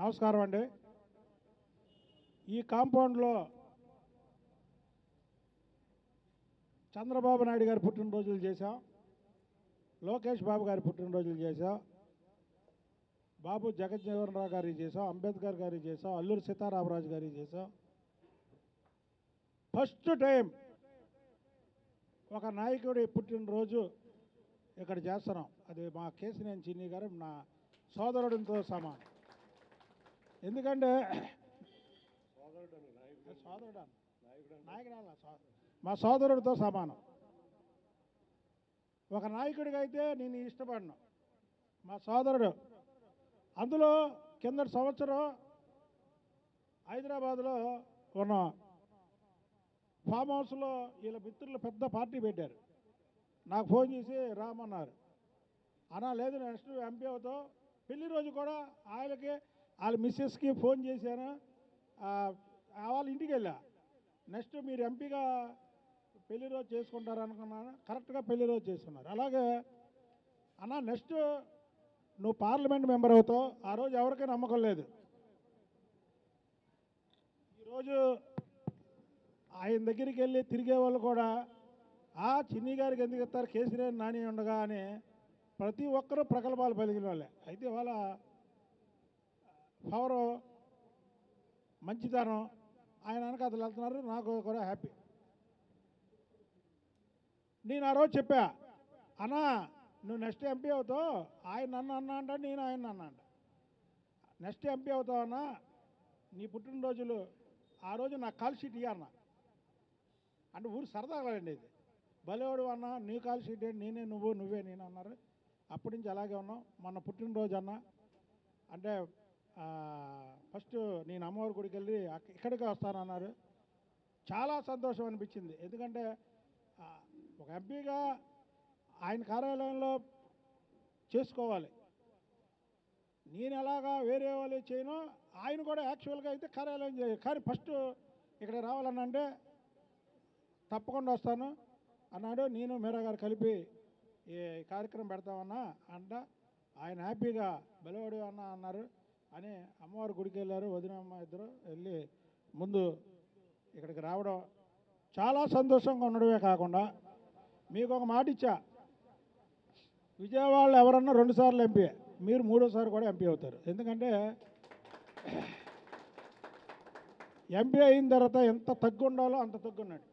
నమస్కారం అండి. ఈ కాంపౌండ్లో చంద్రబాబు నాయుడు గారి పుట్టినరోజులు చేశాం. లోకేష్ బాబు గారి పుట్టినరోజులు చేశాం. బాబు జగజ్జీవన్ రావు గారి చేసాం అంబేద్కర్ గారి చేసాం అల్లూరి సీతారామరాజు గారి చేసాం ఫస్ట్ టైం ఒక నాయకుడి పుట్టినరోజు ఇక్కడ చేస్తున్నాం. అది మా కేసినేని చిన్ని గారు నా సోదరుడితో సమానం. ఎందుకంటే సోదరుడు నాయకుడు మా సోదరుడితో సమానం. ఒక నాయకుడిగా అయితే నేను ఇష్టపడను. మా సోదరుడు అందులో కిందటి సంవత్సరం హైదరాబాద్లో ఉన్న ఫామ్ హౌస్లో వీళ్ళ మిత్రులు పెద్ద పార్టీ పెట్టారు. నాకు ఫోన్ చేసి రామన్నారు అన్నా లేదు నెక్స్ట్ ఎంపీ అవుతావు. పెళ్ళి రోజు కూడా ఆయనకి వాళ్ళ మిస్సెస్కి ఫోన్ చేశాను. వాళ్ళ ఇంటికి వెళ్ళా. నెక్స్ట్ మీరు ఎంపీగా పెళ్ళి రోజు చేసుకుంటారు అనుకున్నాను. కరెక్ట్గా పెళ్ళి రోజు చేసుకున్నారు. అలాగే అన్న నెక్స్ట్ నువ్వు పార్లమెంట్ మెంబర్ అవుతావు. ఆ రోజు ఎవరికీ నమ్మకం లేదు. ఈరోజు ఆయన దగ్గరికి వెళ్ళి తిరిగే వాళ్ళు కూడా ఆ చిన్ని గారికి ఎందుకు ఇస్తారు? కేసీఆర్ నాని ఉండగా అని ప్రతి ఒక్కరూ ప్రగల్భాలు పలికిన వాళ్ళే. అయితే వాళ్ళ పవరు మంచితనం ఆయన వెనక అతను వెళ్తున్నారు నాకు కూడా హ్యాపీ నేను ఆ రోజు చెప్పా అన్నా నువ్వు నెక్స్ట్ ఎంపీ అవుతావు ఆయన నన్ను అన్నా అంట నేను ఆయన అన్నా అంట. నెక్స్ట్ ఎంపీ అవుతావు అన్నా నీ పుట్టినరోజులు ఆ రోజు నాకు కాల్ షీట్ ఇయ్య అన్న. అంటే ఊరు సరదాగలండి ఇది. భలేవాడు అన్న నీ కాల్ షీట్ ఏంటి నేనే నువ్వు నువ్వే నేను అన్నారు. అప్పటి నుంచి అలాగే ఉన్నాం. మొన్న పుట్టినరోజు అన్న అంటే ఫస్ట్ నేను అమ్మవారి గుడికి వెళ్ళి ఇక్కడికి వస్తానన్నారు చాలా సంతోషం అనిపించింది. ఎందుకంటే ఒక ఎంపీగా ఆయన కార్యాలయంలో చేసుకోవాలి. నేను ఎలాగా వేరే వాళ్ళు చేయను ఆయన కూడా యాక్చువల్గా అయితే కార్యాలయం చేయాలి కానీ ఫస్ట్ ఇక్కడ రావాలని అంటే తప్పకుండా వస్తాను. అన్నాడు. నేను మీరా గారు కలిపి ఈ కార్యక్రమం పెడతామన్నా అంట. ఆయన హ్యాపీగా బలవడు అన్న అన్నారు. అని అమ్మవారి గుడికి వెళ్ళారు వదిన అమ్మ ఇద్దరు వెళ్ళి ముందు ఇక్కడికి రావడం చాలా సంతోషంగా ఉండడమే కాకుండా మీకు ఒక మాట ఇచ్చా. విజయవాడలో ఎవరన్నా రెండుసార్లు ఎంపీ మీరు మూడోసారి కూడా ఎంపీ అవుతారు. ఎందుకంటే ఎంపీ అయిన తర్వాత ఎంత తగ్గు ఉండాలో అంత తగ్గు ఉన్నాడు.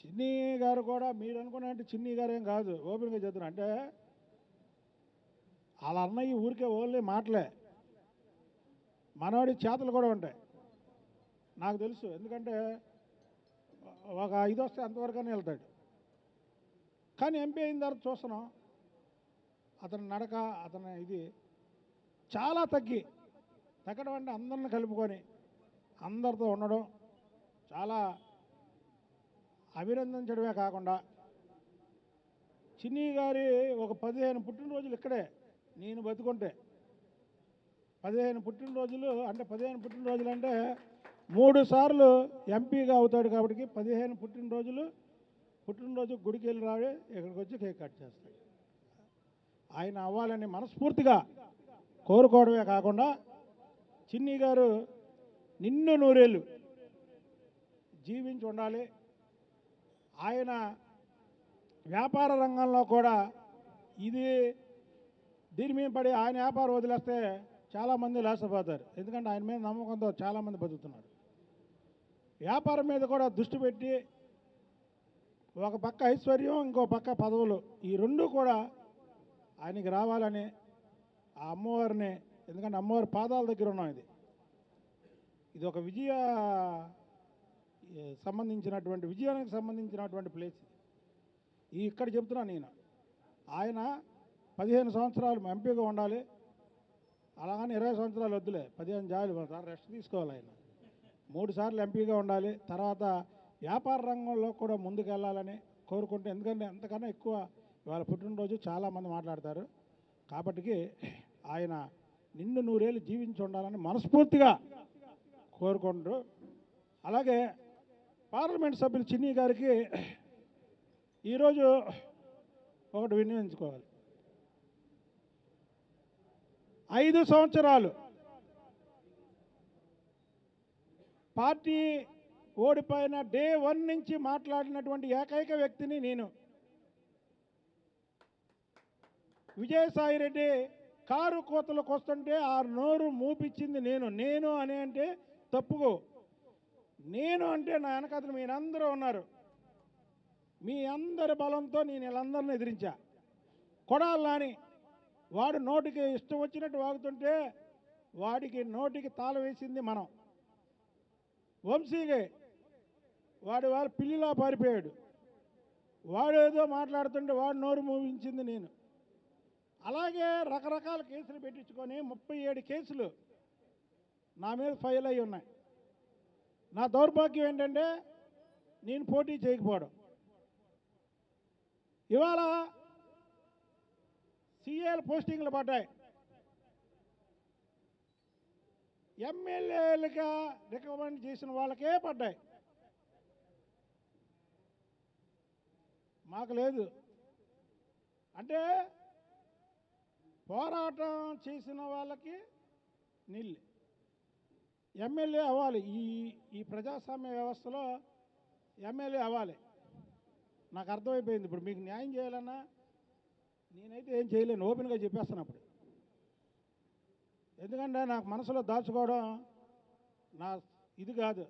చిన్ని గారు కూడా మీరు అనుకున్నట్టు చిన్ని గారు ఏం కాదు ఓపెన్గా చెప్తున్నా. అంటే వాళ్ళ అన్నయ్య ఊరికే ఓన్లీ మాటలే. మనవాడి చేతలు కూడా ఉంటాయి. నాకు తెలుసు. ఎందుకంటే ఒక ఐదు వస్తే అంతవరకనే వెళ్తాడు. కానీ ఎంపీ అయిన తర్వాత చూస్తున్నాం. అతని నడక అతని ఇది చాలా తగ్గి. తగ్గడం అంటే అందరిని కలుపుకొని అందరితో ఉండడం చాలా అభినందించడమే కాకుండా చిన్ని గారి ఒక పదిహేను పుట్టినరోజులు ఇక్కడే. నేను బతుకుంటే. పదిహేను పుట్టినరోజులు అంటే పదిహేను పుట్టినరోజులు అంటే మూడు సార్లు ఎంపీగా అవుతాడు కాబట్టి పదిహేను పుట్టినరోజులు పుట్టినరోజు గుడికి వెళ్ళి రావి ఇక్కడికి వచ్చి కేక్ కట్ చేస్తాడు. ఆయన అవ్వాలని మనస్ఫూర్తిగా కోరుకోవడమే కాకుండా చిన్ని గారు నిన్ను నూరేళ్ళు జీవించి ఉండాలి. ఆయన వ్యాపార రంగంలో కూడా ఇది దీని మీద పడి ఆయన వ్యాపారం వదిలేస్తే చాలామంది లేసపోతారు. ఎందుకంటే ఆయన మీద నమ్మకంతో చాలామంది బతుకుతున్నారు. వ్యాపారం మీద కూడా దృష్టి పెట్టి ఒక పక్క ఐశ్వర్యం ఇంకో పక్క పదవులు ఈ రెండు కూడా ఆయనకి రావాలని ఆ అమ్మవారిని ఎందుకంటే అమ్మవారి పాదాల దగ్గర ఉన్నాం ఇది. ఇది ఒక విజయ సంబంధించినటువంటి విజయానికి సంబంధించినటువంటి ప్లేస్ ఇది. ఈ ఇక్కడ చెప్తున్నా నేను. ఆయన పదిహేను సంవత్సరాలు ఎంపీగా ఉండాలి. అలాగని ఇరవై సంవత్సరాలు వద్దులే. పదిహేను జాలి రెస్ట్ తీసుకోవాలి ఆయన. మూడు సార్లు ఎంపీగా ఉండాలి. తర్వాత వ్యాపార రంగంలో కూడా ముందుకెళ్ళాలని కోరుకుంటే ఎందుకంటే అంతకన్నా ఎక్కువ ఇవాళ పుట్టినరోజు చాలామంది మాట్లాడతారు. కాబట్టి ఆయన నిన్ను నూరేళ్ళు జీవించి ఉండాలని మనస్ఫూర్తిగా కోరుకుంటూ అలాగే పార్లమెంట్ సభ్యులు చిన్ని గారికి ఈరోజు ఒకటి వినియోగించుకోవాలి. ఐదు సంవత్సరాలు. పార్టీ ఓడిపోయిన డే వన్ నుంచి మాట్లాడినటువంటి ఏకైక వ్యక్తిని నేను. విజయసాయి రెడ్డి కారు కోతలకు వస్తుంటే ఆ నోరు మూపించింది నేను. నేను అని అంటే తప్పుకో. నేను అంటే నా వెనకతను మీరందరూ ఉన్నారు. మీ అందరి బలంతో నేను వీళ్ళందరిని ఎదిరించా. కొడాలని వాడు నోటికి ఇష్టం వచ్చినట్టు వాగుతుంటే వాడికి నోటికి తాళ వేసింది మనం. వంశీగే వాడు వాడు పిల్లిలా పారిపోయాడు. వాడు ఏదో మాట్లాడుతుంటే వాడు నోరు మూవించింది నేను. అలాగే రకరకాల కేసులు పెట్టించుకొని ముప్పై ఏడు కేసులు నా మీద ఫైల్ అయి ఉన్నాయి. నా దౌర్భాగ్యం ఏంటంటే నేను పోటీ చేయకపోవడం. ఇవాళ సీఏల పోస్టింగ్లు పడ్డాయి. ఎమ్మెల్యేలుగా రికమెండ్ చేసిన వాళ్ళకే పడ్డాయి. మాకు లేదు. అంటే పోరాటం చేసిన వాళ్ళకి నీళ్ళు. ఎమ్మెల్యే అవ్వాలి. ఈ ఈ ప్రజాస్వామ్య వ్యవస్థలో ఎమ్మెల్యే అవ్వాలి. నాకు అర్థమైపోయింది. ఇప్పుడు మీకు న్యాయం చేయాలన్నా నేనైతే ఏం చేయలేను ఓపెన్గా చెప్పేస్తాను అప్పుడు. ఎందుకంటే నాకు మనసులో దాచుకోవడం నా ఇది కాదు.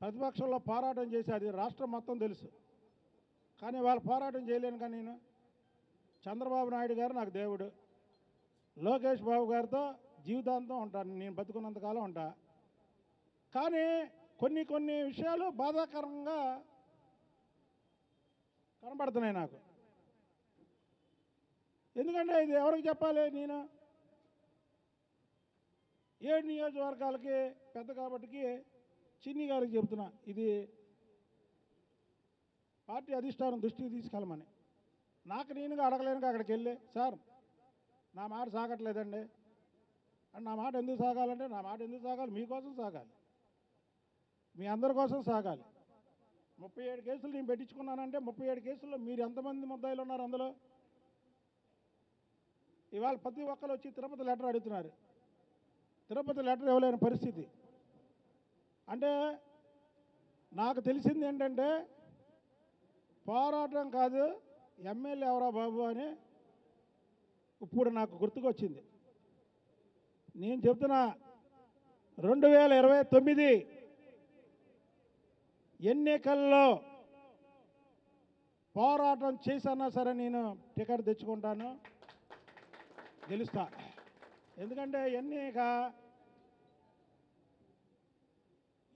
ప్రతిపక్షంలో పోరాటం చేసి అది రాష్ట్రం మొత్తం తెలుసు. కానీ వాళ్ళు పోరాటం చేయలేను కానీ నేను. చంద్రబాబు నాయుడు గారు నాకు దేవుడు. లోకేష్ బాబు గారితో జీవితాంతం ఉంటాను నేను బతుకున్నంతకాలం ఉంటా. కానీ కొన్ని కొన్ని విషయాలు బాధాకరంగా కనబడుతున్నాయి నాకు. ఎందుకంటే ఇది ఎవరికి చెప్పాలి నేను? ఏడు నియోజకవర్గాలకి పెద్ద కాబట్టికి చిన్ని గారికి చెబుతున్నా ఇది పార్టీ అధిష్టానం దృష్టికి తీసుకెళ్ళమని. నాకు నేనుగా అడగలేనుగా అక్కడికి వెళ్ళి సార్ నా మాట సాగట్లేదండి. అండ్ నా మాట ఎందుకు సాగాలంటే నా మాట ఎందుకు సాగాలి? మీకోసం సాగాలి. మీ అందరి కోసం సాగాలి. ముప్పై ఏడు కేసులు నేను పెట్టించుకున్నానంటే ముప్పై ఏడు కేసుల్లో మీరు ఎంతమంది ముద్దాయిలు ఉన్నారు అందులో? ఇవాళ ప్రతి ఒక్కరు వచ్చి తిరుపతి లెటర్ అడుగుతున్నారు. తిరుపతి లెటర్ ఇవ్వలేని పరిస్థితి. అంటే నాకు తెలిసింది ఏంటంటే పోరాటం కాదు ఎమ్మెల్యే ఎవరా బాబు అని ఇప్పుడు నాకు గుర్తుకొచ్చింది. నేను చెప్తున్నా రెండు వేల ఇరవై తొమ్మిది ఎన్నికల్లో పోరాటం చేసన్నా సరే నేను టికెట్ తెచ్చుకుంటాను. గెలుస్తా. ఎందుకంటే ఎన్నిక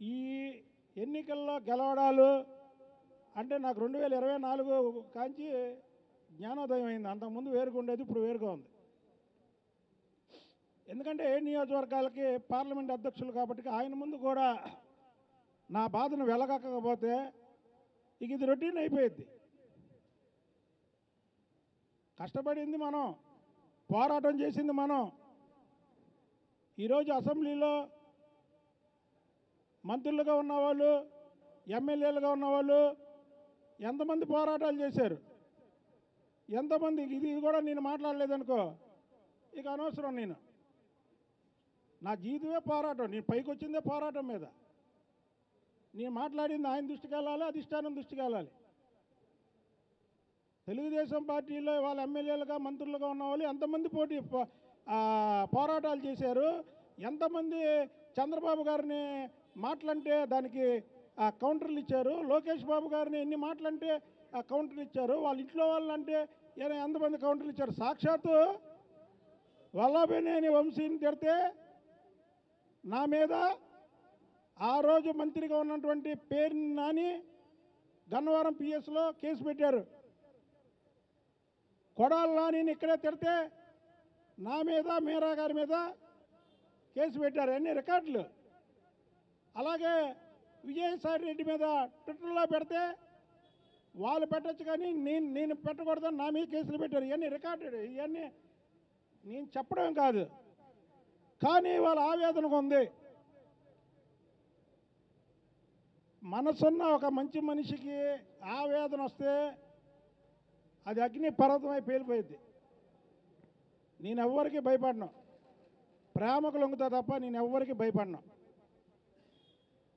ఈ ఎన్నికల్లో గెలవడాలు అంటే నాకు రెండు వేల ఇరవై నాలుగు కాంచి జ్ఞానోదయం అయింది. అంతకుముందు వేరుగా ఉండేది ఇప్పుడు వేరుగా ఉంది. ఎందుకంటే ఏ నియోజకవర్గాలకి పార్లమెంట్ అధ్యక్షులు కాబట్టి ఆయన ముందు కూడా నా బాధను వెళ్ళగక్కకపోతే ఇక ఇది రొటీన్ అయిపోయింది కష్టపడింది మనం. పోరాటం చేసింది మనం. ఈరోజు అసెంబ్లీలో మంత్రులుగా ఉన్నవాళ్ళు ఎమ్మెల్యేలుగా ఉన్నవాళ్ళు ఎంతమంది పోరాటాలు చేశారు? ఎంతమంది? ఇది కూడా నేను మాట్లాడలేదనుకో ఇక అనవసరం నేను. నా జీవితమే పోరాటం నేను పైకి వచ్చిందే పోరాటం మీద. నేను మాట్లాడింది ఆయన దృష్టికి వెళ్ళాలి అధిష్టానం దృష్టికి వెళ్ళాలి. తెలుగుదేశం పార్టీలో వాళ్ళ ఎమ్మెల్యేలుగా మంత్రులుగా ఉన్న వాళ్ళు ఎంతమంది పోటీ పోరాటాలు చేశారు? ఎంతమంది చంద్రబాబు గారిని మాటలంటే దానికి కౌంటర్లు ఇచ్చారు? లోకేష్ బాబు గారిని ఎన్ని మాటలంటే ఆ కౌంటర్లు ఇచ్చారు? వాళ్ళ ఇంట్లో వాళ్ళంటే ఈయన ఎంతమంది కౌంటర్లు ఇచ్చారు? సాక్షాత్తు వల్లభనేని వంశీని తిడితే నా మీద ఆ రోజు మంత్రిగా ఉన్నటువంటి పేరు నాని గన్నవరం పిఎస్లో కేసు పెట్టారు. కొడాల నేను ఇక్కడే తిడితే నా మీద మీరా గారి మీద కేసు పెట్టారు. అన్ని రికార్డులు. అలాగే విజయసాయి రెడ్డి మీద ట్విట్టర్లో పెడితే వాళ్ళు పెట్టచ్చు కానీ నేను నేను పెట్టకూడదని నా మీద కేసులు పెట్టారు. ఇవన్నీ రికార్డెడ్ ఇవన్నీ నేను చెప్పడం కాదు. కానీ వాళ్ళ ఆవేదనకు ఉంది. మనసున్న ఒక మంచి మనిషికి ఆవేదన వస్తే అది అగ్ని పర్వతమై పేలిపోయింది నేను ఎవ్వరికి భయపడను. ప్రేమకు లొంగుతా తప్ప నేను ఎవ్వరికి భయపడను.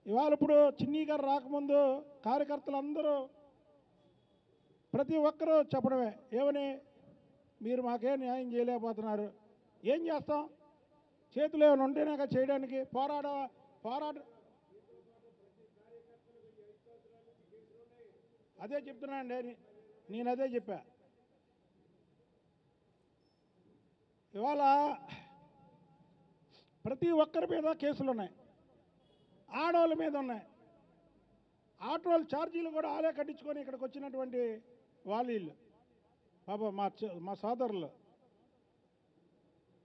ఇవాళ ఇప్పుడు చిన్ని గారు రాకముందు కార్యకర్తలందరూ ప్రతి ఒక్కరూ చెప్పడమే ఏమని? మీరు మాకేం న్యాయం చేయలేకపోతున్నారు. ఏం చేస్తాం? చేతులు ఏమైనా ఉంటేనాక చేయడానికి పోరాడ? పోరాడ. అదే చెప్తున్నాను అండి నేను అదే చెప్పా. ఇవాళ ప్రతి ఒక్కరి మీద కేసులు ఉన్నాయి. ఆడవాళ్ళ మీద ఉన్నాయి. ఆటోల ఛార్జీలు కూడా ఆలే కట్టించుకొని ఇక్కడికి వచ్చినటువంటి వాళ్ళు పాప మా మా సోదరులు.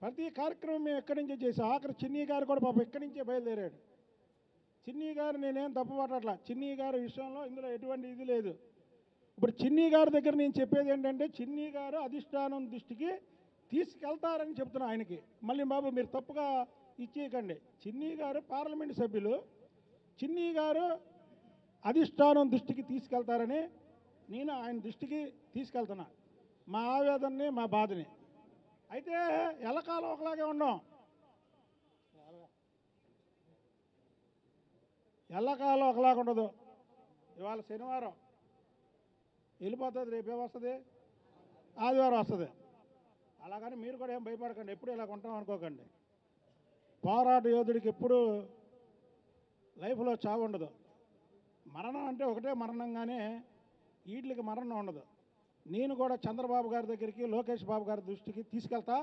ప్రతి కార్యక్రమం మేము ఎక్కడి నుంచే చేసాం. ఆఖరి చిన్ని గారు కూడా పాప ఎక్కడి నుంచే బయలుదేరాడు. చిన్ని గారు నేనేం తప్పు పట్టట్లా చిన్ని గారి విషయంలో ఇందులో ఎటువంటి ఇది లేదు. ఇప్పుడు చిన్ని గారి దగ్గర నేను చెప్పేది ఏంటంటే చిన్ని గారు అధిష్టానం దృష్టికి తీసుకెళ్తారని చెప్తున్నా ఆయనకి. మళ్ళీ బాబు మీరు తప్పుగా ఇచ్చేయకండి. చిన్ని గారు పార్లమెంట్ సభ్యులు. చిన్ని గారు అధిష్టానం దృష్టికి తీసుకెళ్తారని నేను ఆయన దృష్టికి తీసుకెళ్తున్నా. మా ఆవేదనని మా బాధని. అయితే ఎలకాలం ఒకలాగే ఉన్నాం. ఎల్లకాలం ఒకలాగా ఉండదు ఇవాళ శనివారం. వెళ్ళిపోతుంది రేపే వస్తుంది? ఆదివారం వస్తుంది. అలాగని మీరు కూడా ఏం భయపడకండి ఎప్పుడు ఇలా ఉంటాం అనుకోకండి. పోరాట యోధుడికి ఎప్పుడు లైఫ్లో చావు ఉండదు. మరణం అంటే ఒకటే మరణంగానే వీటికి మరణం ఉండదు. నేను కూడా చంద్రబాబు గారి దగ్గరికి లోకేష్ బాబు గారి దృష్టికి తీసుకెళ్తా.